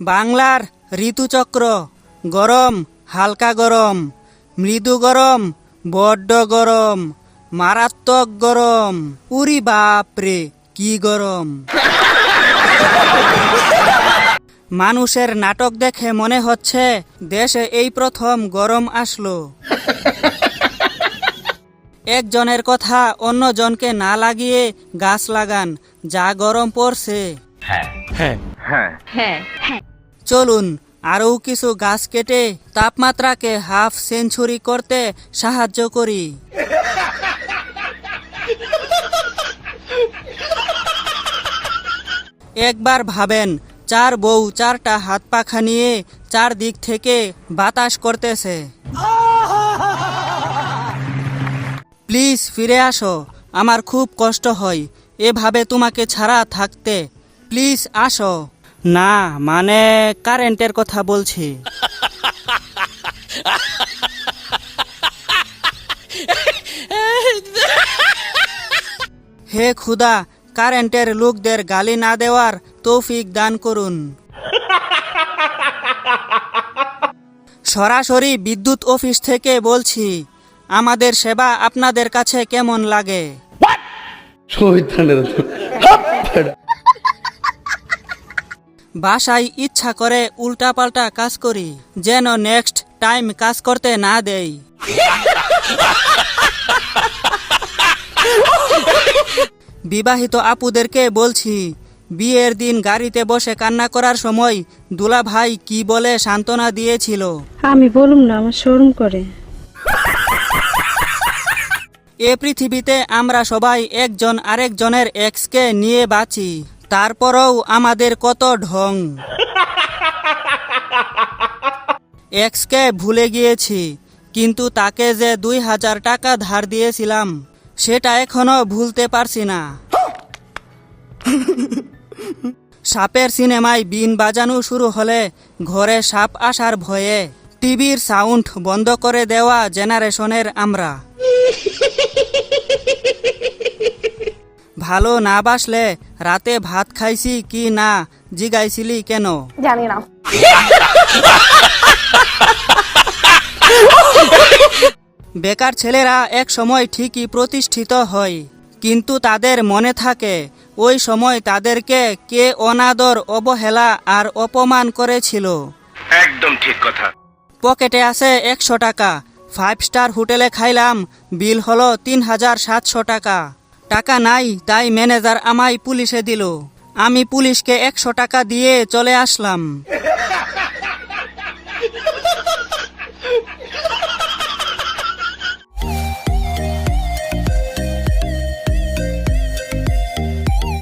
বাংলার ঋতুচক্র গরম হালকা গরম মৃদু গরম বড্ড গরম মারাত্মক গরম। উরি বাপরে কি গরম। মানুষের নাটক দেখে মনে হচ্ছে দেশে এই প্রথম গরম আসলো। একজনের কথা অন্যজনকে না লাগিয়ে গাছ লাগান যা গরম পড়ছে। চলুন, আরও কিছু গাছ কেটে তাপমাত্রাকে হাফ সেঞ্চুরি করতে সাহায্য করি। একবার ভাবেন, চার বউ চারটা হাত পাখা নিয়ে চার দিক থেকে বাতাস করতেছে। প্লিজ ফিরে আসো, আমার খুব কষ্ট হয়, এভাবে তোমাকে ছাড়া থাকতে। প্লিজ আসো। না মানে কারেন্টের কথা বলছি। হে খুদা, কারেন্টের লোকদের গালি না দেওয়ার তৌফিক দান করুন। সরাসরি বিদ্যুৎ অফিস থেকে বলছি, আমাদের সেবা আপনাদের কাছে কেমন লাগে? বাসায় ইচ্ছা করে উল্টাপাল্টা কাজ করি যেন নেক্সট টাইম কাজ করতে না দেই। বিবাহিত আপুদেরকে বলছি বিয়ের দিন গাড়িতে বসে কান্না করার সময় দুলা ভাই কি বলে সান্ত্বনা দিয়েছিল? আমি বলুম না আমার শোরুম করে। এ পৃথিবীতে আমরা সবাই একজন আরেকজনের এক্সকে নিয়ে বাঁচি। তারপরেও আমাদের কত ঢং। এক্সকে ভুলে গিয়েছি, কিন্তু তাকে যে দুই হাজার টাকা ধার দিয়েছিলাম, সেটা এখনও ভুলতে পারছি না। সাপের সিনেমায় বিন বাজানো শুরু হলে ঘরে সাপ আসার ভয়ে টিভির সাউন্ড বন্ধ করে দেওয়া জেনারেশনের আমরা। ভালো না বাসলে রাতে ভাত খাইছি কি না জিগাইছিলি কেন? জানি না। বেকার ছেলেরা এক সময় ঠিকই প্রতিষ্ঠিত হয় কিন্তু তাদের মনে থাকে ওই সময় তাদেরকে কে অনাদর অবহেলা আর অপমান করেছিল। একদম ঠিক কথা। পকেটে আছে একশো টাকা ফাইভ স্টার হোটেলে খাইলাম বিল হলো তিন হাজার সাতশো টাকা। টাকা নাই তাই ম্যানেজার আমায় পুলিশে দিল। আমি পুলিশকে একশো টাকা দিয়ে চলে আসলাম।